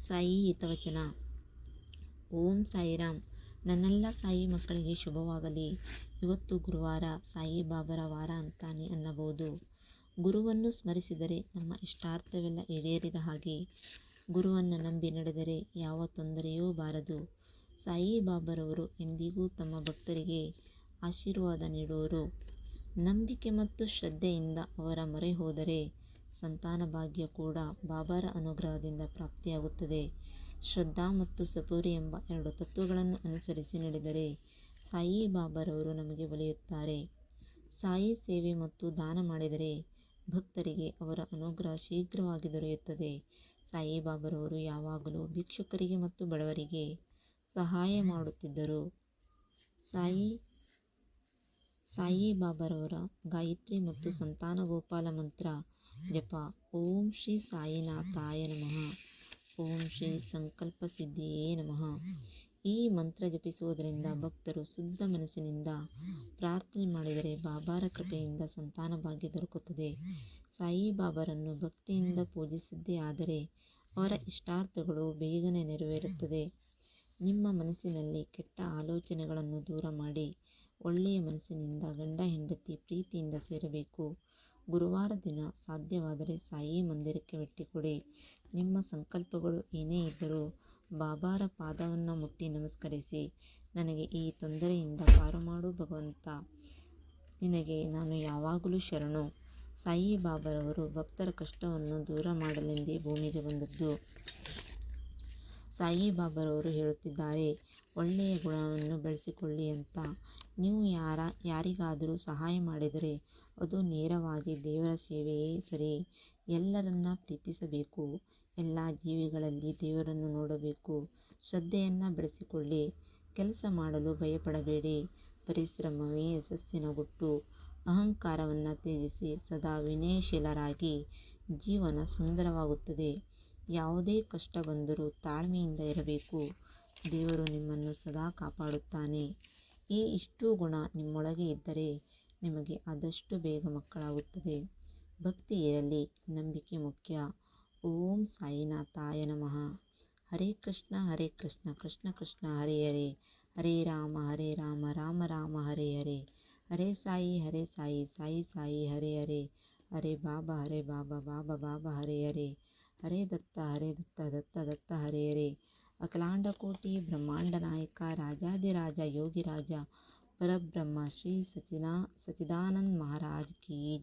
ಸಾಯಿ ಹಿತವಚನ. ಓಂ ಸಾಯಿರಾಮ್. ನನ್ನೆಲ್ಲ ಸಾಯಿ ಮಕ್ಕಳಿಗೆ ಶುಭವಾಗಲಿ. ಇವತ್ತು ಗುರುವಾರ ಸಾಯಿ ಬಾಬರ ವಾರ ಅಂತಾನೆ ಅನ್ನಬಹುದು. ಗುರುವನ್ನು ಸ್ಮರಿಸಿದರೆ ನಮ್ಮ ಇಷ್ಟಾರ್ಥವೆಲ್ಲ ಈಡೇರಿದ ಹಾಗೆ ಗುರುವನ್ನು ನಂಬಿ ನಡೆದರೆ ಯಾವ ತೊಂದರೆಯೂ ಬಾರದು. ಸಾಯಿ ಬಾಬರವರು ಎಂದಿಗೂ ತಮ್ಮ ಭಕ್ತರಿಗೆ ಆಶೀರ್ವಾದ ನೀಡುವರು. ನಂಬಿಕೆ ಮತ್ತು ಶ್ರದ್ಧೆಯಿಂದ ಅವರ ಮೊರೆ ಹೋದರೆ ಸಂತಾನ ಭಾಗ್ಯ ಕೂಡ ಬಾಬಾರ ಅನುಗ್ರಹದಿಂದ ಪ್ರಾಪ್ತಿಯಾಗುತ್ತದೆ. ಶ್ರದ್ಧಾ ಮತ್ತು ಸಪೂರಿ ಎಂಬ ಎರಡು ತತ್ವಗಳನ್ನು ಅನುಸರಿಸಿ ನಡೆದರೆ ಸಾಯಿಬಾಬಾರವರು ನಮಗೆ ಒಲಿಯುತ್ತಾರೆ. ಸಾಯಿ ಸೇವೆ ಮತ್ತು ದಾನ ಮಾಡಿದರೆ ಭಕ್ತರಿಗೆ ಅವರ ಅನುಗ್ರಹ ಶೀಘ್ರವಾಗಿ ದೊರೆಯುತ್ತದೆ. ಸಾಯಿ ಬಾಬಾರವರು ಯಾವಾಗಲೂ ಭಿಕ್ಷುಕರಿಗೆ ಮತ್ತು ಬಡವರಿಗೆ ಸಹಾಯ ಮಾಡುತ್ತಿದ್ದರು. ಸಾಯಿ ಸಾಯಿಬಾಬಾರವರ ಗಾಯತ್ರಿ ಮತ್ತು ಸಂತಾನ ಗೋಪಾಲ ಮಂತ್ರ ಜಪ. ಓಂ ಶ್ರೀ ಸಾಯಿನಾಥಾಯ ನಮಃ. ಓಂ ಶ್ರೀ ಸಂಕಲ್ಪ ಸಿದ್ಧಿಯೇ ನಮಃ. ಈ ಮಂತ್ರ ಜಪಿಸುವುದರಿಂದ ಭಕ್ತರು ಶುದ್ಧ ಮನಸ್ಸಿನಿಂದ ಪ್ರಾರ್ಥನೆ ಮಾಡಿದರೆ ಬಾಬಾರ ಕೃಪೆಯಿಂದ ಸಂತಾನ ಭಾಗ್ಯ ದೊರಕುತ್ತದೆ. ಸಾಯಿಬಾಬಾರನ್ನು ಭಕ್ತಿಯಿಂದ ಪೂಜಿಸಿದ್ದೇ ಆದರೆ ಅವರ ಇಷ್ಟಾರ್ಥಗಳು ಬೇಗನೆ ನೆರವೇರುತ್ತದೆ. ನಿಮ್ಮ ಮನಸ್ಸಿನಲ್ಲಿ ಕೆಟ್ಟ ಆಲೋಚನೆಗಳನ್ನು ದೂರ ಮಾಡಿ ಒಳ್ಳೆಯ ಮನಸ್ಸಿನಿಂದ ಗಂಡ ಹೆಂಡತಿ ಪ್ರೀತಿಯಿಂದ ಸೇರಬೇಕು. ಗುರುವಾರ ದಿನ ಸಾಧ್ಯವಾದರೆ ಸಾಯಿ ಮಂದಿರಕ್ಕೆ ಭೇಟಿ ನಿಮ್ಮ ಸಂಕಲ್ಪಗಳು ಏನೇ ಇದ್ದರೂ ಬಾಬಾರ ಪಾದವನ್ನು ಮುಟ್ಟಿ ನಮಸ್ಕರಿಸಿ. ನನಗೆ ಈ ತೊಂದರೆಯಿಂದ ಪಾರು ಮಾಡು ಭಗವಂತ. ನಿನಗೆ ನಾನು ಯಾವಾಗಲೂ ಶರಣು. ಸಾಯಿ ಬಾಬಾರವರು ಭಕ್ತರ ಕಷ್ಟವನ್ನು ದೂರ ಮಾಡಲೆಂದೇ ಭೂಮಿಗೆ ಬಂದದ್ದು. ಸಾಯಿ ಬಾಬಾರವರು ಹೇಳುತ್ತಿದ್ದಾರೆ ಒಳ್ಳೆಯ ಗುಣವನ್ನು ಬೆಳೆಸಿಕೊಳ್ಳಿ ಅಂತ. ನೀವು ಯಾರ, ಯಾರಿಗಾದರೂ ಸಹಾಯ ಮಾಡಿದರೆ ಅದು ನೇರವಾಗಿ ದೇವರ ಸೇವೆಯೇ ಸರಿ. ಎಲ್ಲರನ್ನ ಪ್ರೀತಿಸಬೇಕು. ಎಲ್ಲ ಜೀವಿಗಳಲ್ಲಿ ದೇವರನ್ನು ನೋಡಬೇಕು. ಶ್ರದ್ಧೆಯನ್ನು ಬೆಳೆಸಿಕೊಳ್ಳಿ. ಕೆಲಸ ಮಾಡಲು ಭಯಪಡಬೇಡಿ. ಪರಿಶ್ರಮವೇ ಯಶಸ್ಸಿನ ಗುಟ್ಟು. ಅಹಂಕಾರವನ್ನು ತ್ಯಜಿಸಿ ಸದಾ ವಿನಯಶೀಲರಾಗಿ ಜೀವನ ಸುಂದರವಾಗುತ್ತದೆ. ಯಾವುದೇ ಕಷ್ಟ ಬಂದರೂ ತಾಳ್ಮೆಯಿಂದ ಇರಬೇಕು. ದೇವರು ನಿಮ್ಮನ್ನು ಸದಾ ಕಾಪಾಡುತ್ತಾನೆ. ಈ ಇಷ್ಟು ಗುಣ ನಿಮ್ಮೊಳಗೆ ಇದ್ದರೆ ನಿಮಗೆ ಆದಷ್ಟು ಬೇಗ ಮಕ್ಕಳಾಗುತ್ತದೆ. ಭಕ್ತಿ ಇರಲಿ, ನಂಬಿಕೆ ಮುಖ್ಯ. ಓಂ ಸಾಯಿನಾಥಾಯ ನಮಃ. ಹರೇ ಕೃಷ್ಣ ಹರೇ ಕೃಷ್ಣ ಕೃಷ್ಣ ಕೃಷ್ಣ, ಹರೇ ಹರೇ. ಹರೇ ರಾಮ ಹರೇ ರಾಮ ರಾಮ ರಾಮ, ಹರೇ ಹರೇ. ಹರೇ ಸಾಯಿ ಹರೇ ಸಾಯಿ ಸಾಯಿ ಸಾಯಿ, ಹರೇ ಹರೇ. ಹರೇ ಬಾಬಾ ಹರೇ ಬಾಬಾ ಬಾಬಾ ಬಾಬಾ, ಹರೇ ಹರೇ. ಹರೇ ದತ್ತ ಹರೇ ದತ್ತ ದತ್ತ ದತ್ತ, ಹರೇ ಹರೇ. अखिलांडकोटि ब्रह्मांड नायक राजाधिराज योगी राजा परब्रह्म श्री सचिना सचिदानंद महाराज की